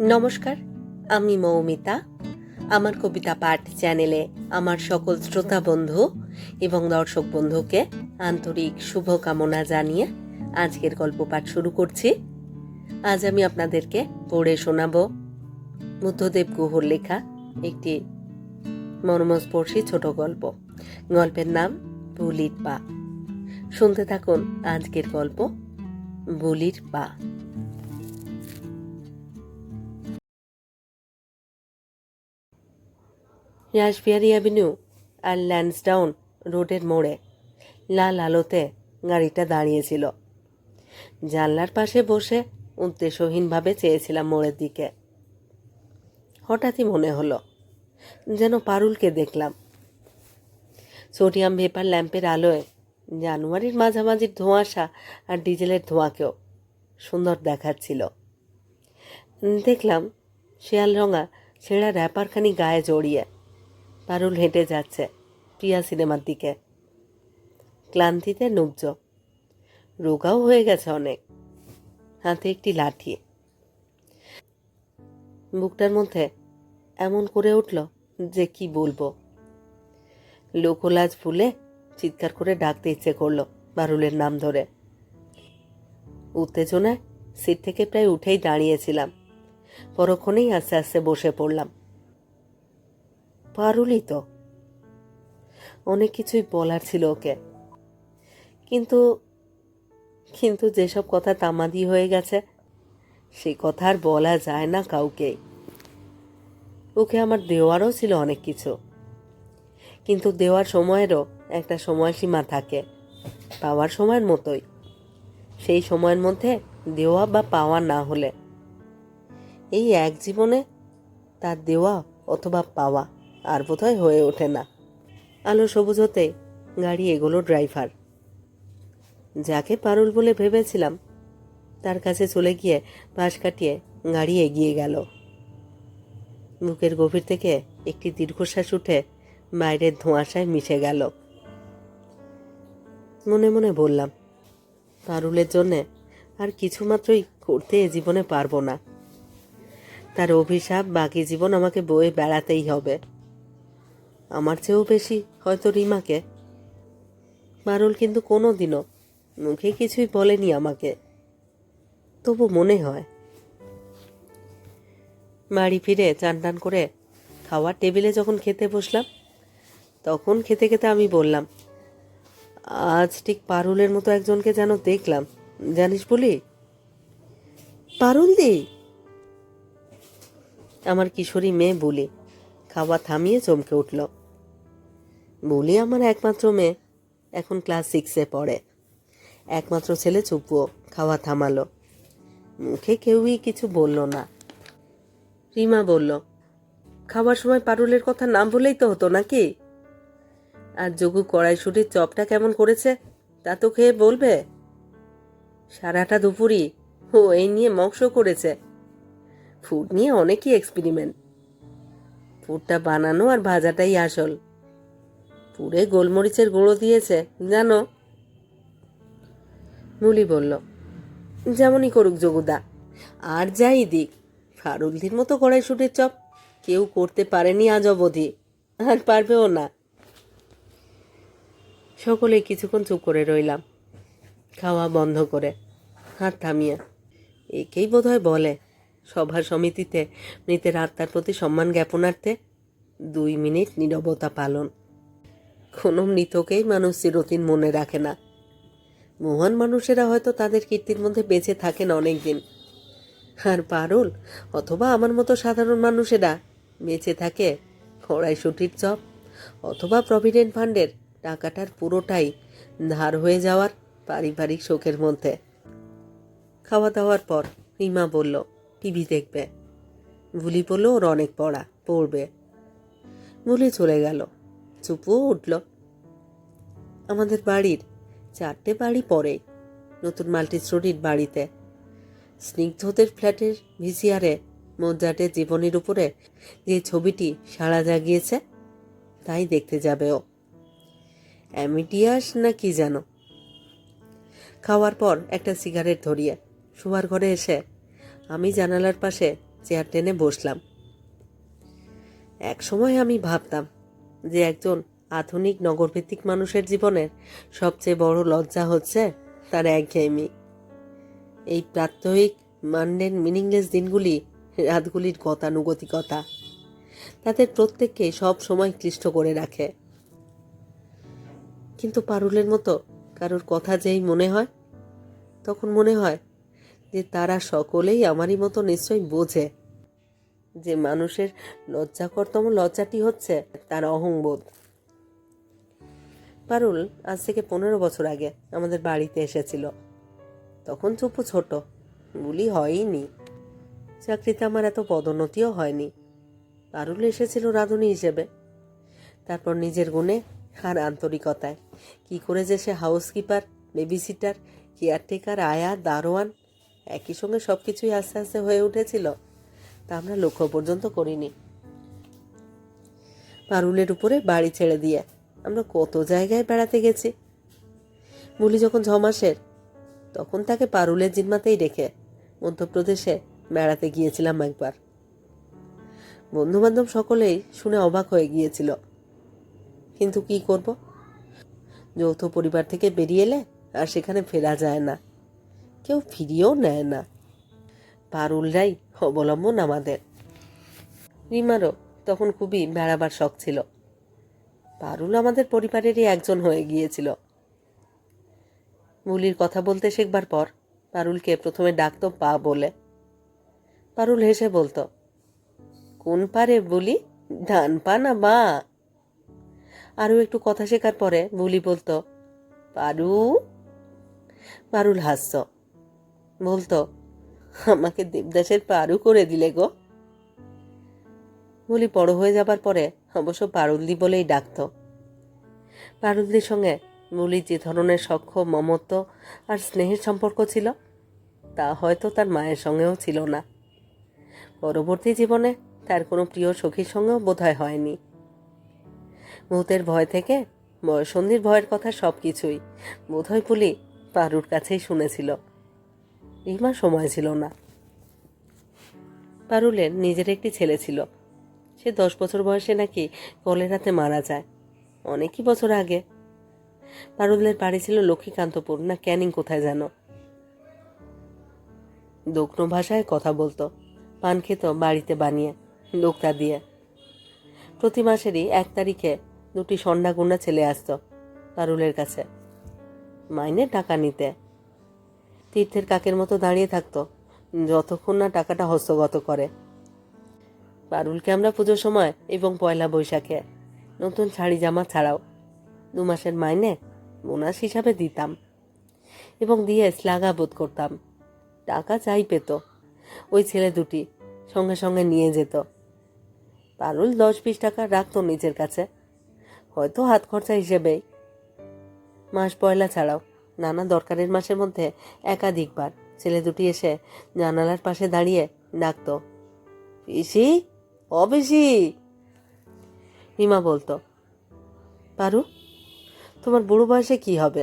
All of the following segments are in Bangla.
নমস্কার, আমি মৌমিতা। আমার কবিতা পাঠ চ্যানেলে আমার সকল শ্রোতা বন্ধু এবং দর্শক বন্ধুকে আন্তরিক শুভকামনা জানিয়ে আজকের গল্প পাঠ শুরু করছি। আজ আমি আপনাদেরকে পড়ে শোনাব বুদ্ধদেব গুহর লেখা একটি মর্মস্পর্শী ছোট গল্প। গল্পের নাম বুলির পা। শুনতে থাকুন আজকের গল্প বুলির পা। রাসবিহারি অ্যাভিনিউ আর ল্যান্সডাউন রোডের মোড়ে লাল আলোতে গাড়িটা দাঁড়িয়েছিল। জানলার পাশে বসে উদ্দেশ্যহীনভাবে চেয়েছিলাম মোড়ের দিকে। হঠাৎই মনে হলো যেন পারুলকে দেখলাম। সোডিয়াম ভেপার ল্যাম্পের আলোয় জানুয়ারির মাঝামাঝির ধোঁয়াশা আর ডিজেলের ধোঁয়াকেও সুন্দর দেখাচ্ছিল। দেখলাম শেয়াল রঙা ছেঁড়া র্যাপারখানি গায়ে জড়িয়ে পারুল হেঁটে যাচ্ছে প্রিয়া সিনেমার দিকে। ক্লান্তিতে নুবজ। রোগাও হয়ে গেছে অনেক। হাতে একটি লাঠি। বুকটার মধ্যে এমন করে উঠল যে কি বলব। লোকলাজ ফুলে চিৎকার করে ডাকতে ইচ্ছে করল বারুলের নাম ধরে। উত্তেজনায় সিট থেকে প্রায় উঠেই দাঁড়িয়েছিলাম। পরক্ষণেই আস্তে আস্তে বসে পড়লাম। পারুলই তো। অনেক কিছুই বলার ছিল ওকে। কিন্তু কিন্তু যেসব কথা তামাদি হয়ে গেছে সে কথা আর বলা যায় না কাউকে। ওকে আমার দেওয়ারও ছিল অনেক কিছু। কিন্তু দেওয়ার সময়েরও একটা সময়সীমা থাকে, পাওয়ার সময়ের মতোই। সেই সময়ের মধ্যে দেওয়া বা পাওয়া না হলে, এই এক জীবনে তার দেওয়া অথবা পাওয়া আর বোধহয় হয়ে ওঠে না। আলো সবুজ হতে গাড়ি এগোলো ড্রাইভার। যাকে পারুল বলে ভেবেছিলাম, তার কাছে চলে গিয়ে পাশ কাটিয়ে গাড়ি এগিয়ে গেল। বুকের গভীর থেকে একটি দীর্ঘশ্বাস উঠে বাইরের ধোঁয়াশায় মিশে গেল। মনে মনে বললাম, পারুলের জন্যে আর কিছুমাত্রই করতে এ জীবনে পারব না। তার অভিশাপ বাকি জীবন আমাকে বয়ে বেড়াতেই হবে। আমার চেয়েও বেশি, হয়তো রিমাকে। পারুল কিন্তু কোনো দিনও মুখে কিছুই বলেনি আমাকে। তবু মনে হয়। বাড়ি ফিরে চান টান করে খাওয়ার টেবিলে যখন খেতে বসলাম, তখন খেতে খেতে আমি বললাম, আজ ঠিক পারুলের মতো একজনকে যেন দেখলাম। জানিস বলি? পারুল দি! আমার কিশোরী মেয়ে বলি খাওয়া থামিয়ে চমকে উঠল। বলি আমার একমাত্র মেয়ে। এখন ক্লাস সিক্সে পড়ে। একমাত্র ছেলে চুপুও, খাওয়া থামালো। মুখে কেউই কিছু বলল না। রিমা বলল, খাওয়ার সময় পারুলের কথা নাম বলেই তো হতো নাকি? আর যোগু কড়াইশুটির চপটা কেমন করেছে, তা তো খেয়ে বলবে? সারাটা দুপুরই, ও এই নিয়ে মংস করেছে। ফুড নিয়ে অনেকই এক্সপেরিমেন্ট ফুডটা বানানো আর ভাজাটাই আসল। পুরে গোলমরিচের গুঁড়ো দিয়েছে, জানো? মুলি বলল, যেমনই করুক যোগুদা আর যাই দিক, ফারুলদির মতো কড়াইশুটির চপ কেউ করতে পারেনি আজ অবধি, আর পারবেও না। সকলে কিছুক্ষণ চুপ করে রইলাম, খাওয়া বন্ধ করে, হাত থামিয়ে। একেই বোধহয় বলে, সভা সমিতিতে, মৃতের আত্মার প্রতি সম্মান জ্ঞাপনার্থে দুই মিনিট নীরবতা পালন। কোনো মৃতকেই মানুষ চিরদিন মনে রাখে না। মহান মানুষেরা হয়তো তাদের কীর্তির মধ্যে বেঁচে থাকেন অনেক দিন আর পারুল অথবা আমার মতো সাধারণ মানুষেরা বেঁচে থাকে কড়াইশুটির চপ অথবা প্রভিডেন্ট ফান্ডের টাকাটার পুরোটাই ধার হয়ে যাওয়ার পারিবারিক শোকের মধ্যে। খাওয়া দাওয়ার পর রিমা বলল, টিভি দেখবে। ভুলি বলল, ওর অনেক পড়া, পড়বে। ভুলি চলে গেল। চুপুও উঠল। আমাদের বাড়ির চারটে বাড়ি পরেই নতুন মাল্টি স্টোরির বাড়িতে। স্নিগ্ধদের ফ্ল্যাটের ভিসিআরে মজ্জাটের জীবনের উপরে যে ছবিটি সাড়া জাগিয়েছে, তাই দেখতে যাবে ও। অ্যামিডিয়াস না কি যেন। খাওয়ার পর একটা সিগারেট ধরিয়ে শোয়ার ঘরে এসে আমি জানালার পাশে চেয়ার টেনে বসলাম। এক সময় আমি ভাবতাম যে একজন আধুনিক নগরভিত্তিক মানুষের জীবনের সবচেয়ে বড় লজ্জা হচ্ছে তার একঘেয়েমি। এই প্রাত্যহিক, মান্ডেন, মিনিংলেস দিনগুলি রাতগুলির গতানুগতিকতা তাদের প্রত্যেককে সব সময় ক্লিষ্ট করে রাখে। কিন্তু পারুলের মতো কারোর কথা যেই মনে হয়, তখন মনে হয় যে তারা সকলেই আমারই মতো নিশ্চয়ই বোঝে। যে মানুষের লজ্জাকরতম লজ্জাটি হচ্ছে তার অহংবোধ। পারুল আজ থেকে পনেরো বছর আগে আমাদের বাড়িতে এসেছিল। তখন চুপু ছোট, বুলি হয়নি। চাকরিতে আমার এত পদোন্নতিও হয়নি। পারুল এসেছিল রাঁধুনি হিসেবে। তারপর নিজের গুণে আর আন্তরিকতায়। কি করে যে সে হাউসকিপার, বেবিসিটার, কেয়ারটেকার, আয়া, দারোয়ান, একই সঙ্গে সব কিছুই আস্তে আস্তে হয়ে উঠেছিল। তা আমরা লক্ষ্য পর্যন্ত করিনি। পারুলের উপরে বাড়ি ছেড়ে দিয়ে আমরা কত জায়গায় বেড়াতে গেছি। বলি যখন ছ মাসের তখন তাকে পারুলের জিম্মাতেই রেখে মধ্যপ্রদেশে বেড়াতে গিয়েছিলাম একবার। বন্ধুবান্ধব সকলেই শুনে অবাক হয়ে গিয়েছিল। কিন্তু কি করব? যৌথ পরিবার থেকে বেরিয়ে এলে আর সেখানে ফেরা যায় না। কেউ ফিরিয়েও নেয় না। পারুলরাই অবলম্বন আমাদের। রিমারও তখন খুবই বেড়াবার শখ ছিল। পারুল আমাদের পরিবারেরই একজন হয়ে গিয়েছিল। মুলির কথা বলতে শেখবার পর পারুলকে প্রথমে ডাকতো পা বলে। পারুল হেসে বলতো, কোন পারে বলি? ধান পা না বা আরও একটু কথা শেখার পরে বুলি বলতো, পারু? পারুল হাসত, বলতো আমাকে দেবদাসের পারু করে দিলে গো। বলি, বড় হয়ে যাবার পরে অবশ্য পারুলদি বলেই ডাকতো। পারুলদির সঙ্গে মুলির যে ধরনের সখ্য মমত্ব আর স্নেহের সম্পর্ক ছিল, তা হয়তো তার মায়ের সঙ্গেও ছিল না। পরবর্তী জীবনে তার কোনো প্রিয় সখীর সঙ্গেও বোধহয় হয়নি। ভূতের ভয় থেকে, বয়সন্ধির ভয়ের কথা সব কিছুই বোধহয় পুলি পারুর কাছেই শুনেছিল। রিমার সময় ছিল না। পারুলের নিজের একটি ছেলে ছিল। সে দশ বছর বয়সে নাকি কলেরাতে মারা যায়। অনেকই বছর আগে। পারুলের বাড়ি ছিল লক্ষ্মীকান্তপুর, না ক্যানিং কোথায় যেন। দক্ষিণ ভাষায় কথা বলতো, পান খেত বাড়িতে বানিয়ে, লোকটা দিয়ে। প্রতি মাসেরই এক তারিখে দুটি সন্ধ্যা গুন্ডা ছেলে আসতো পারুলের কাছে। মাইনে টাকা নিতে। তীর্থের কাকের মতো দাঁড়িয়ে থাকতো, যতক্ষণ না টাকাটা হস্তগত করে। পারুলকে আমরা পুজোর সময় এবং পয়লা বৈশাখে নতুন শাড়ি জামা ছাড়াও দু মাসের মাইনে বোনাস হিসাবে দিতাম এবং দিয়ে শ্লাঘা বোধ করতাম। টাকা চাই পেত, ওই ছেলে দুটি সঙ্গে সঙ্গে নিয়ে যেত। পারুল দশ বিশ টাকা রাখতো নিজের কাছে, হয়তো হাত খরচা হিসেবেই। মাস পয়লা ছাড়াও নানা দরকারের মাসের মধ্যে একাধিকবার। ছেলে দুটি এসে জানালার পাশে দাঁড়িয়ে ডাকতো, পিসি? ও পিসি? রিমা বলতো, পারু, তোমার বুড়ো বয়সে কি হবে?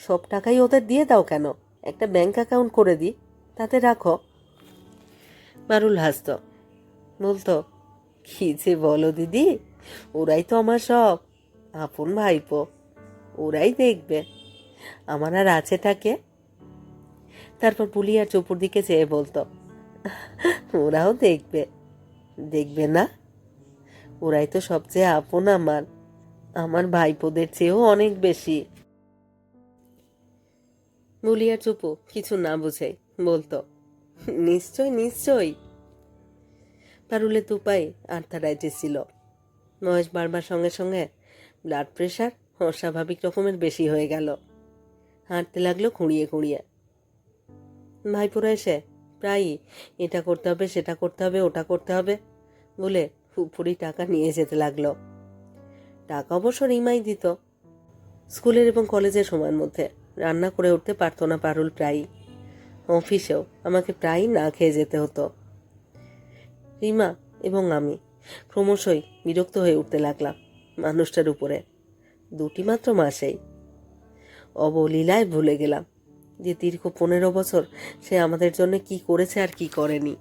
সব টাকাই ওদের দিয়ে দাও কেন? একটা ব্যাংক অ্যাকাউন্ট করে দিই তাতে রাখো। পারুল হাসত, বলতো, কি যে বলো দিদি, ওরাই তো আমার সব, আপন ভাইপো, ওরাই দেখবে। আমার আর আছে থাকে তারপর বুলি আর চপুর দিকে চেয়ে বলতো, ওরাও দেখবে দেখবে না? ওরাই তো সবচেয়ে আপন আমার আমার ভাইপোদের চেয়েও অনেক বেশি। বুলি চুপু কিছু না বুঝে বলতো, নিশ্চয় নিশ্চয়। পারুলে তুপাই আর্থারাইটিস ছিল। মহেশ বারবার সঙ্গে সঙ্গে ব্লাড প্রেশার অস্বাভাবিক রকমের বেশি হয়ে গেল। হাঁটতে লাগল খুঁড়িয়ে খুঁড়িয়ে। ভাইপোরা এসে, প্রায়ই এটা করতে হবে, সেটা করতে হবে, ওটা করতে হবে। বলে ফুপুরি টাকা নিয়ে যেতে লাগল। টাকা অবশ্য রিমাই দিত। স্কুলের এবং কলেজের সময়ের মধ্যে রান্না করে উঠতে পারতো না পারুল প্রায়ই। অফিসেও আমাকে প্রায়ই না খেয়ে যেতে হতো। রিমা এবং আমি ক্রমশই বিরক্ত হয়ে উঠতে লাগলাম মানুষটার উপরে। দুটি মাত্র মাসেই অবলীলায় ভুলে গেলাম যে দীর্ঘ পনেরো বছর সে আমাদের জন্য কি করেছে আর কি করেনি।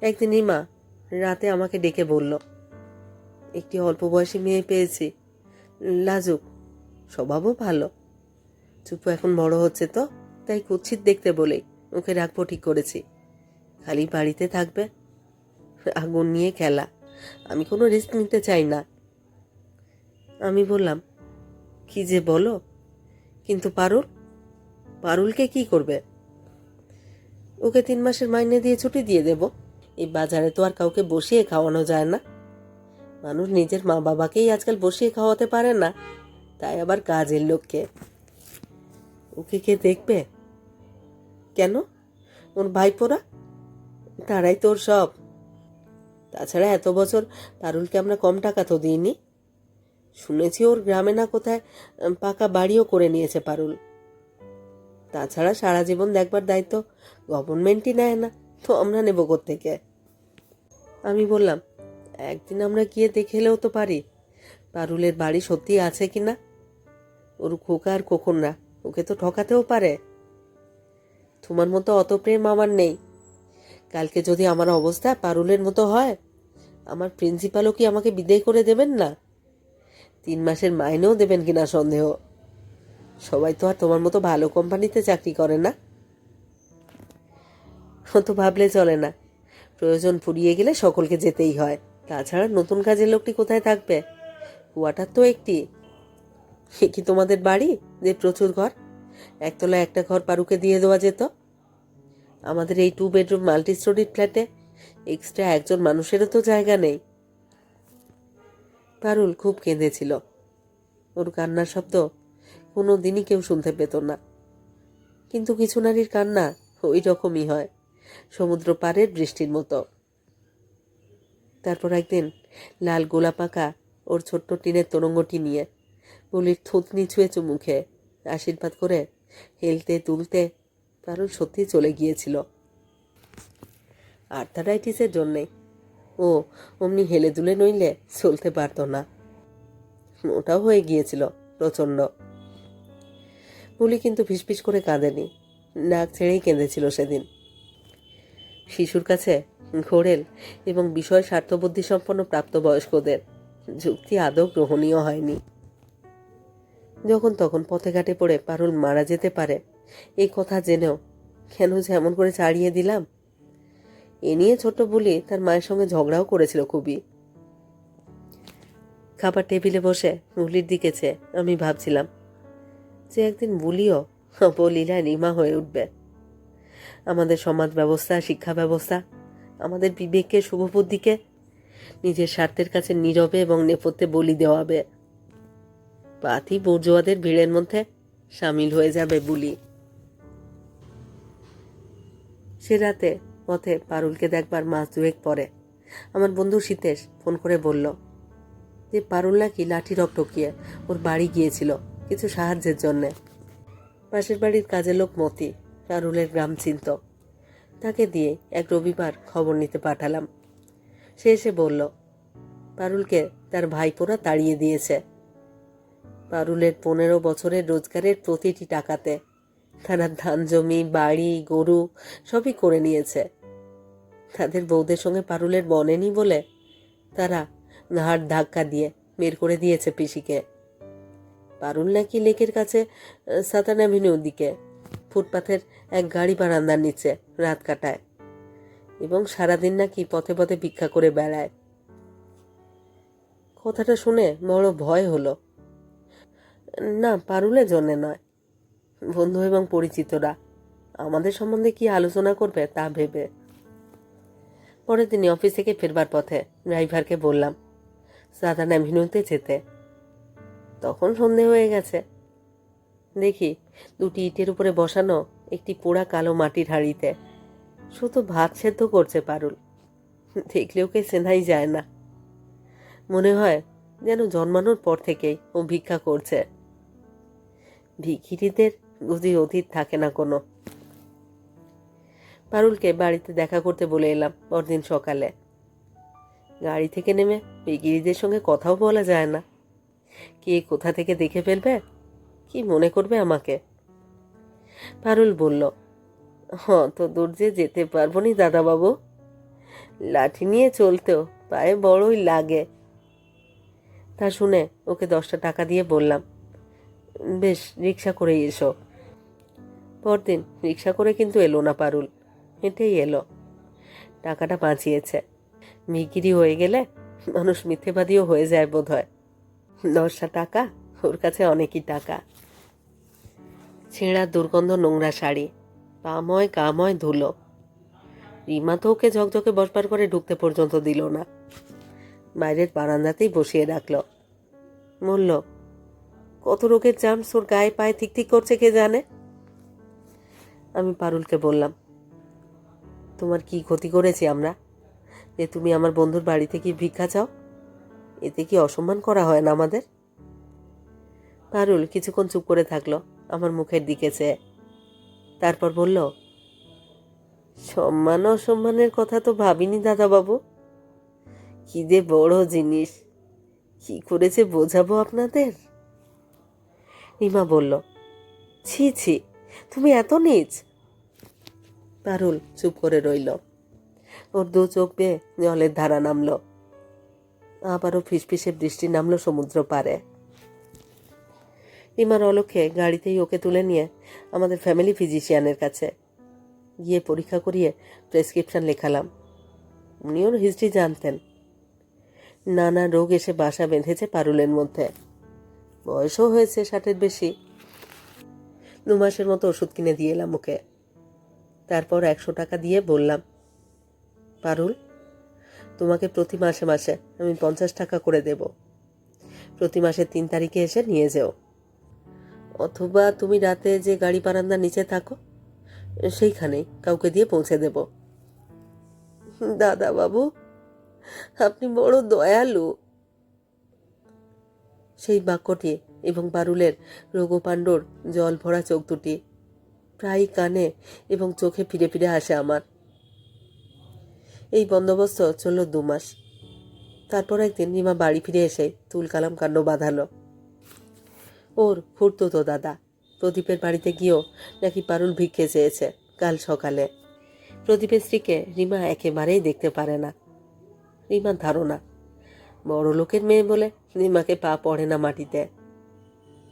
একদিন ইমা রাতে আমাকে ডেকে বলল, একটি অল্প বয়সী মেয়ে পেয়েছি। লাজুক, স্বভাবও ভালো। চুপু এখন বড় হচ্ছে তো, তাই কুৎসিত দেখতে বলেই ওকে রাখব ঠিক করেছি। খালি বাড়িতে থাকবে। আগুন নিয়ে খেলা। আমি কোনো রিস্ক নিতে চাই না। আমি বললাম, কি যে বলো কিন্তু পারুল? পারুলকে কি করবে? ওকে তিন মাসের মাইনে দিয়ে ছুটি দিয়ে দেব। এই বাজারে তো আর কাউকে বসিয়ে খাওয়ানো যায় না। মানুষ নিজের মা বাবাকেই আজকাল বসিয়ে খাওয়াতে পারে না, তাই আবার কাজের লোককে। ওকে কে দেখবে? কেন? ওর ভাইপোরা? তারাই তোর সব। তাছাড়া এত বছর পারুলকে আমরা কম টাকা তো দিইনি। শুনেছি ওর গ্রামে না কোথায় পাকা বাড়িও করে নিয়েছে পারুল। তাছাড়া সারা জীবন দেখবার দায়িত্ব গভর্নমেন্টই নেয় না, তো আমরা নেব থেকে আমি বললাম, একদিন আমরা গিয়ে দেখে এলেও তো পারি, পারুলের বাড়ি সত্যি আছে কি না? ওর খোকা আর কখনরা ওকে তো ঠকাতেও পারে। তোমার মতো অত প্রেম আমার নেই। কালকে যদি আমার অবস্থা পারুলের মতো হয়, আমার প্রিন্সিপালও কি আমাকে বিদায় করে দেবেন না? তিন মাসের মাইনেও দেবেন কিনা সন্দেহ? সবাই তো আর তোমার মতো ভালো কোম্পানিতে চাকরি করে না। তো ভাবলে চলে না। প্রয়োজন ফুরিয়ে গেলে সকলকে যেতেই হয়। তাছাড়া নতুন কাজের লোকটি কোথায় থাকবে? কুয়াটার তো একটি। সে কি তোমাদের বাড়ি? যে প্রচুর ঘর? একতলা একটা ঘর পারুকে দিয়ে দেওয়া যেত। আমাদের এই টু বেডরুম মাল্টি স্টোরিড ফ্ল্যাটে এক্সট্রা একজন মানুষেরও তো জায়গা নেই। পারুল খুব কেঁদেছিল। ওর কান্নার শব্দ কোনো দিনই কেউ শুনতে পেত না। কিন্তু কিছু নারীর কান্না ওই রকমই হয়, সমুদ্র পাড়ের বৃষ্টির মতো। তারপর একদিন লাল গোলাপ আঁকা ওর ছোট্ট টিনের তরঙ্গটি নিয়ে বলির থুতনি ছুঁয়েছে মুখে আশীর্বাদ করে হেলতে তুলতে পারুল সত্যি চলে গিয়েছিল। আর্থারাইটিসের জন্যে ও অমনি হেলে দুলে নইলে চলতে পারতো না। ওটাও হয়ে গিয়েছিল প্রচণ্ড। বুলি কিন্তু ফিসফিস করে কাঁদেনি। নাক ছেড়েই কেঁদেছিল সেদিন। শিশুর কাছে ঘোরেল এবং বিষয় স্বার্থবুদ্ধি সম্পন্ন প্রাপ্তবয়স্কদের যুক্তি আদৌ গ্রহণীয় হয়নি। যখন তখন পথে ঘাটে পড়ে পারুল মারা যেতে পারে এই কথা জেনেও কেন যে এমন করে ছাড়িয়ে দিলাম? এ নিয়ে ছোট বুলি তার মায়ের সঙ্গে ঝগড়াও করেছিল খুবই। খাবার টেবিলে বসে বুলির দিকে চেয়ে আমি ভাবছিলাম যে একদিন বুলিও বলিলা রিমা হয়ে উঠবে। আমাদের সমাজ ব্যবস্থা, শিক্ষা ব্যবস্থা, আমাদের বিবেককে শুভবুদ্ধিকে নিজের স্বার্থের কাছে নীরবে এবং নেপথ্যে বলি দেওয়াবে। পাতি বর্জুয়াদের ভিড়ের মধ্যে সামিল হয়ে যাবে বুলি। সে রাতে পথে পারুলকে দেখবার মাস দুয়েক পরে। আমার বন্ধু সীতেশ ফোন করে বলল, যে পারুল নাকি লাঠি রক টকিয়ে ওর বাড়ি গিয়েছিল কিছু সাহায্যের জন্যে। পাশের বাড়ির কাজের লোক মতি, পারুলের গ্রাম চিন্ত। তাকে দিয়ে এক রবিবার খবর নিতে পাঠালাম। সে এসে বলল, পারুলকে তার ভাইপোরা তাড়িয়ে দিয়েছে। পারুলের পনেরো বছরের রোজগারের প্রতিটি টাকাতে তারা ধান জমি, বাড়ি, গরু সবই করে নিয়েছে। তাদের বউদের সঙ্গে পারুলের বনেনি বলে তারা ঘাড় ধাক্কা দিয়ে বের করে দিয়েছে পিসিকে। পারুল নাকি লেকের কাছে সাতান অ্যাভিনিউর দিকে ফুটপাথের এক গাড়ি বারান্দার নিচে রাত কাটায় এবং সারাদিন নাকি পথে পথে ভিক্ষা করে বেড়ায়। কথাটা শুনে বড় ভয় হলো। না, পারুলের জন্যে নয়। বন্ধু এবং পরিচিতরা, আমাদের সম্বন্ধে কি আলোচনা করবে তা ভেবে পরের দিনই অফিস থেকে ফেরবার পথে ড্রাইভারকে বললাম, সাদান অ্যাভিনিউতে যেতে। তখন সন্ধে হয়ে গেছে। দেখি দুটি ইটের উপরে বসানো একটি পোড়া কালো মাটির হাঁড়িতে শুধু ভাত সেদ্ধ করছে পারুল। দেখলে ওকে চেনাই যায় না। মনে হয় যেন জন্মানোর পর থেকেই ও ভিক্ষা করছে। ভিখিরিদের বুঝি অতীত থাকে না কোনো। পারুলকে বাড়িতে দেখা করতে বলে এলাম পরদিন সকালে। গাড়ি থেকে নেমে ভিখিরিদের সঙ্গে কথাও বলা যায় না। কে কোথা থেকে দেখে ফেলবে? কি মনে করবে আমাকে? পারুল বলল হ তো দূর যে যেতে পারব নি দাদাবাবু। লাঠি নিয়ে চলতেও পায়ে বড়ই লাগে। তা শুনে ওকে দশটা টাকা দিয়ে বললাম, বেশ, রিক্সা করে এসো। পরদিন রিক্সা করে কিন্তু এলো না পারুল। হেঁটেই এলো। টাকাটা বাঁচিয়েছে। মিগিরি হয়ে গেলে মানুষ মিথ্যেবাদীও হয়ে যায় বোধ হয় দশটা টাকা, ওর কাছে অনেকই টাকা। ছেঁড়া দুর্গন্ধ নোংরা শাড়ি, পাময় কাময় ধুলো। রিমা তো ওকে ঝকঝকে বসবার করে ঢুকতে পর্যন্ত দিল না। বাইরের বারান্দাতেই বসিয়ে রাখল। বলল, কত রোগের জামস ওর গায়ে পায়ে ঠিক ঠিক করছে কে জানে? আমি পারুলকে বললাম তোমার কি ক্ষতি করেছি আমরা? যে তুমি আমার বন্ধুর বাড়িতে কি ভিক্ষা চাও? এতে কি অসম্মান করা হয় না আমাদের? পারুল কিছুক্ষণ চুপ করে থাকল, আমার মুখের দিকে চেয়ে। তারপর বলল, সম্মান অসম্মানের কথা তো ভাবিনি দাদাবাবু। কি যে বড় জিনিস। কি করেছে বোঝাবো আপনাদের? রিমা বলল, ছি ছি, তুমি এত নিচ। পারুল চুপ করে রইল। ওর দু চোখ বেয়ে জলের ধারা নামলো। আবারও ফিসফিসে বৃষ্টি নামলো সমুদ্র পারে রিমার অলক্ষে গাড়িতেই ওকে তুলে নিয়ে আমাদের ফ্যামিলি ফিজিশিয়ানের কাছে। গিয়ে পরীক্ষা করিয়ে প্রেসক্রিপশন লেখালাম। উনি ওর হিস্ট্রি জানতেন। নানা রোগ এসে বাসা বেঁধেছে পারুলের মধ্যে। বয়সও হয়েছে ষাটের বেশি। দু মাসের মতো ওষুধ কিনে দিয়ে এলাম ওকে। তারপর একশো টাকা দিয়ে বললাম, পারুল, তোমাকে প্রতি মাসে মাসে আমি পঞ্চাশ টাকা করে দেব। প্রতি মাসের তিন তারিখে এসে নিয়ে যেও। অথবা তুমি রাতে যে গাড়ি বারান্দার নিচে থাকো, সেইখানেই কাউকে দিয়ে পৌঁছে দেব। দাদা বাবু, আপনি বড় দয়ালু। সেই বাক্যটি এবং পারুলের রোগপাণ্ডর জল ভরা চোখ দুটি প্রায় কানে এবং চোখে ফিরে ফিরে আসে আমার। এই বন্দোবস্ত চলল দু মাস তারপর একদিন রিমা বাড়ি ফিরে এসে তুল কালাম কাণ্ড বাঁধালো। ওর ফুটতো তো দাদা, প্রদীপের বাড়িতে গিয়েও নাকি পারুল ভিক্ষে চেয়েছে কাল সকালে। প্রদীপের স্ত্রীকে রিমা একেবারেই দেখতে পারে না। রিমার ধারণা, বড় লোকের মেয়ে বলে রিমাকে পা পড়ে না মাটিতে।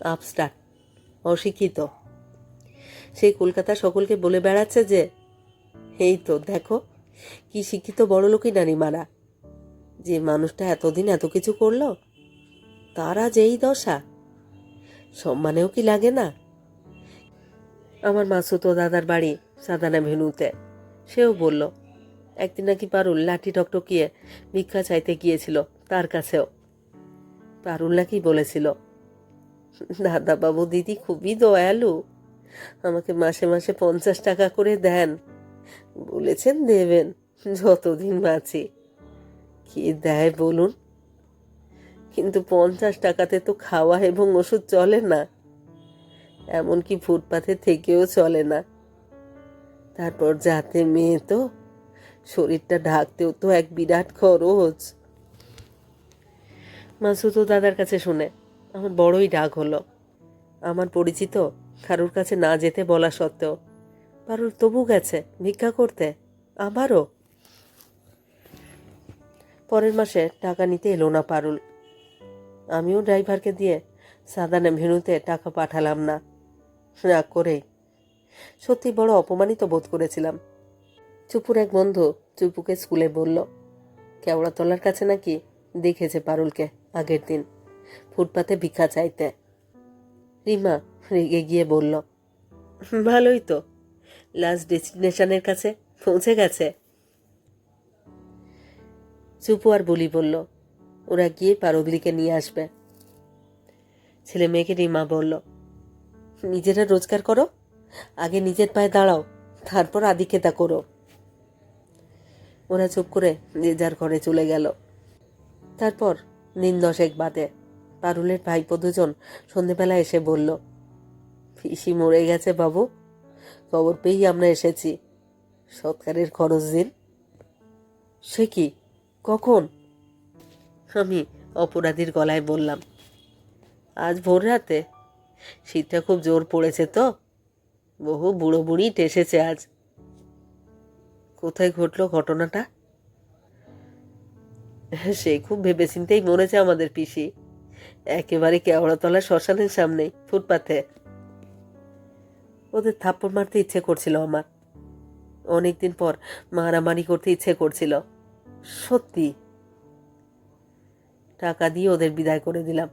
আপস্টার অশিক্ষিত। সেই কলকাতা সকলকে বলে বেড়াচ্ছে যে এই তো, দেখো, কি শিক্ষিত বড় লোকই না রিমারা যে মানুষটা এতদিন এত কিছু করল, তারা যেই দশা, সম্মানেও কি লাগে না? আমার মাসুতো দাদার বাড়ি সাদানা ভেনুতে। সেও বলল, একদিন নাকি পারুল লাঠি টকটকিয়ে ভিক্ষা চাইতে গিয়েছিল তার কাছেও। পারুল নাকি বলেছিল দাদা বাবু দিদি খুবই দয়ালু। আমাকে মাসে মাসে পঞ্চাশ টাকা করে দেন। বলেছেন দেবেন, যতদিন বাঁচি। কি দেয় বলুন? কিন্তু পঞ্চাশ টাকাতে তো খাওয়া এবং ওষুধ চলে না। এমনকি ফুটপাথে থেকেও চলে না। তারপর যাতে মেয়ে তো, শরীরটা ঢাকতেও তো এক বিরাট খরচ। মাসুদও দাদার কাছে শুনে, আমার বড়ই রাগ হলো। আমার পরিচিত কারুর কাছে না যেতে বলা সত্ত্বেও। পারুল তবু গেছে, ভিক্ষা করতে। আবারও পরের মাসে টাকা নিতে এলো না পারুল। আমিও ড্রাইভারকে দিয়ে সাদানে ভেনুতে টাকা পাঠালাম না। রাগ করে সত্যি বড় অপমানিত বোধ করেছিলাম। চুপুর এক বন্ধু চুপুকে স্কুলে বলল, কেওড়াতলার কাছে নাকি দেখেছে পারুলকে আগের দিন। ফুটপাতে ভিক্ষা চাইতে। রিমা রেগে গিয়ে বলল, ভালোই তো লাস্ট ডেস্টিনেশনের কাছে পৌঁছে গেছে। চুপু আর বলি বলল, ওরা গিয়ে পারুলদিকে নিয়ে আসবে। ছেলে মেয়েকে রিমা বলল, নিজেরা রোজগার করো, আগে নিজের পায়ে দাঁড়াও, তারপর আদিকেতা করো। ওরা চুপ করে যে যার ঘরে চলে গেল। তারপর দিন দশেক বাদে পারুলের ভাইপো দুজন সন্ধেবেলা এসে বলল পিসি মরে গেছে বাবু। খবর পেয়েই আমরা এসেছি। সৎকারের খরচ দিন। সে কি? কখন? আমি অপরাধীর গলায় বললাম। আজ ভোর রাতে। শীতটা খুব জোর পড়েছে তো। বহু বুড়ো বুড়ি টেসেছে আজ। কোথায় ঘটলো ঘটনাটা? সে খুব ভেবেচিন্তেই মরেছে আমাদের পিসি। একেবারে কেওড়াতলা শ্মশানের সামনেই ফুটপাথে ওদের থাপ্পড় মারতে ইচ্ছে করছিল আমার। অনেকদিন পর মারামারি করতে ইচ্ছে করছিল। সত্যি। টাকা দিয়ে ওদের বিদায় করে দিলাম।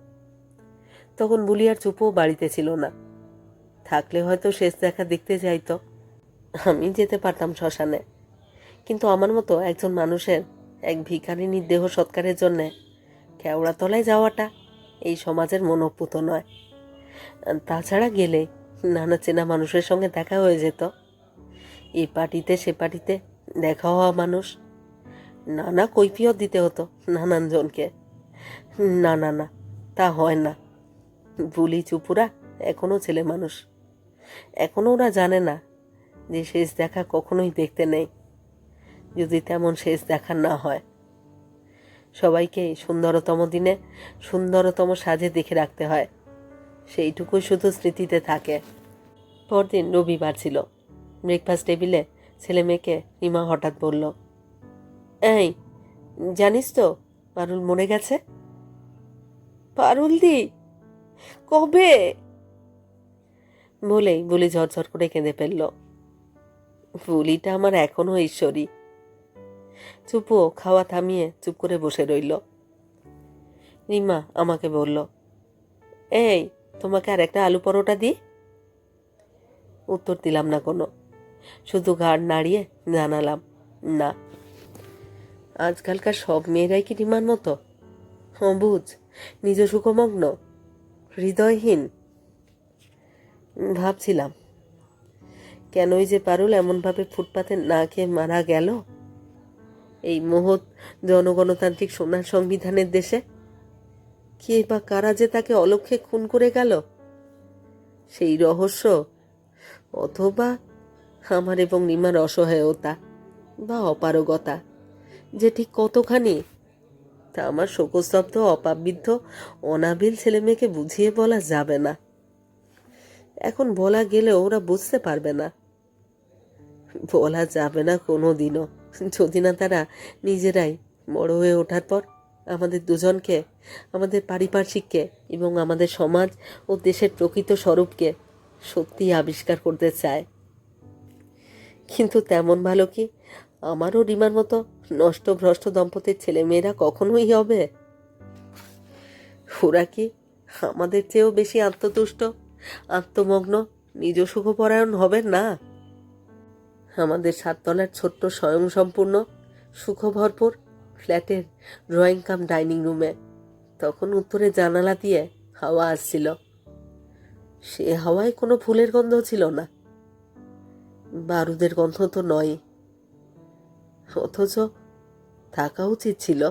তখন বুলিয়ার চুপও বাড়িতে ছিল না। থাকলে হয়তো শেষ দেখা দেখতে যাইতো আমি যেতে পারতাম শ্মশানে। কিন্তু আমার মতো একজন মানুষের, এক ভিখারিনীর দেহ সৎকারের জন্যে কেওড়াতলায় যাওয়াটা এই সমাজের মনোপুত নয়। তাছাড়া গেলে নানা চেনা মানুষের সঙ্গে দেখা হয়ে যেত। এ পার্টিতে, সে পার্টিতে দেখা হওয়া মানুষ। নানা কৈফিয়ত দিতে হতো নানান জনকে না না না, তা হয় না। বুলি চুপুরা এখনও ছেলে মানুষ। এখনও ওরা জানে না যে শেষ দেখা কখনোই দেখতে নেই। যদি তেমন শেষ দেখা না হয়। সবাইকে সুন্দরতম দিনে সুন্দরতম সাজে দেখে রাখতে হয়। সেইটুকুই শুধু স্মৃতিতে থাকে। পরদিন রবিবার ছিল। ব্রেকফাস্ট টেবিলে ছেলে মেয়েকে রিমা হঠাৎ বলল, এই, জানিস তো পারুল মরে গেছে? পারুল দি, কবে? বলেই বলি ঝরঝর করে কেঁদে ফেলল। বুলিটা আমার এখনও ঈশ্বরী। চুপও খাওয়া থামিয়ে চুপ করে বসে রইল। রিমা আমাকে বলল, এই তোমাকে আর একটা আলু পরোটা দিই উত্তর দিলাম না কোনো। শুধু ঘাড় নাড়িয়ে জানালাম, না। আজকালকার সব মেয়েরাই কি রিমার মতো? অবুঝ, নিজ সুখমগ্ন, হৃদয়হীন। ভাবছিলাম কেনই যে পারুল এমনভাবে ফুটপাতে না খেয়ে মারা গেল? এই মহৎ জনগণতান্ত্রিক সোনার সংবিধানের দেশে কে বা কারা যে তাকে অলক্ষ্যে খুন করে গেল? সেই রহস্য? অথবা আমার এবং নিমার অসহায়তা বা অপারগতা, যে ঠিক কতখানি? তা আমার শোকস্তব্ধ, অপাবৃদ্ধ, অনাবিল ছেলেমেয়েকে বুঝিয়ে বলা যাবে না। এখন বলা গেলে ওরা বুঝতে পারবে না। বলা যাবে না কোনো দিনও যদি না তারা নিজেরাই বড় হয়ে ওঠার পর আমাদের দুজনকে, আমাদের পারিপার্শ্বিককে এবং আমাদের সমাজ ও দেশের প্রকৃত স্বরূপকে সত্যিই আবিষ্কার করতে চায়। কিন্তু তেমন ভালো কি? আমারও রিমার মতো নষ্ট ভ্রষ্ট দম্পতির ছেলেমেয়েরা কখনোই হবে। ওরা কি আমাদের চেয়েও বেশি আত্মতুষ্ট, আত্মমগ্ন, নিজ সুখপরায়ণ হবে না? আমাদের সাততলার ছোট্ট স্বয়ংসম্পূর্ণ, সুখভরপুর ফ্ল্যাটের ড্রয়িং কাম ডাইনিং রুমে। তখন উত্তরে জানালা দিয়ে হাওয়া আসছিল। সে হাওয়ায় কোনো ফুলের গন্ধ ছিল না। বারুদের গন্ধ তো নয় অথচ থাকা উচিত ছিল।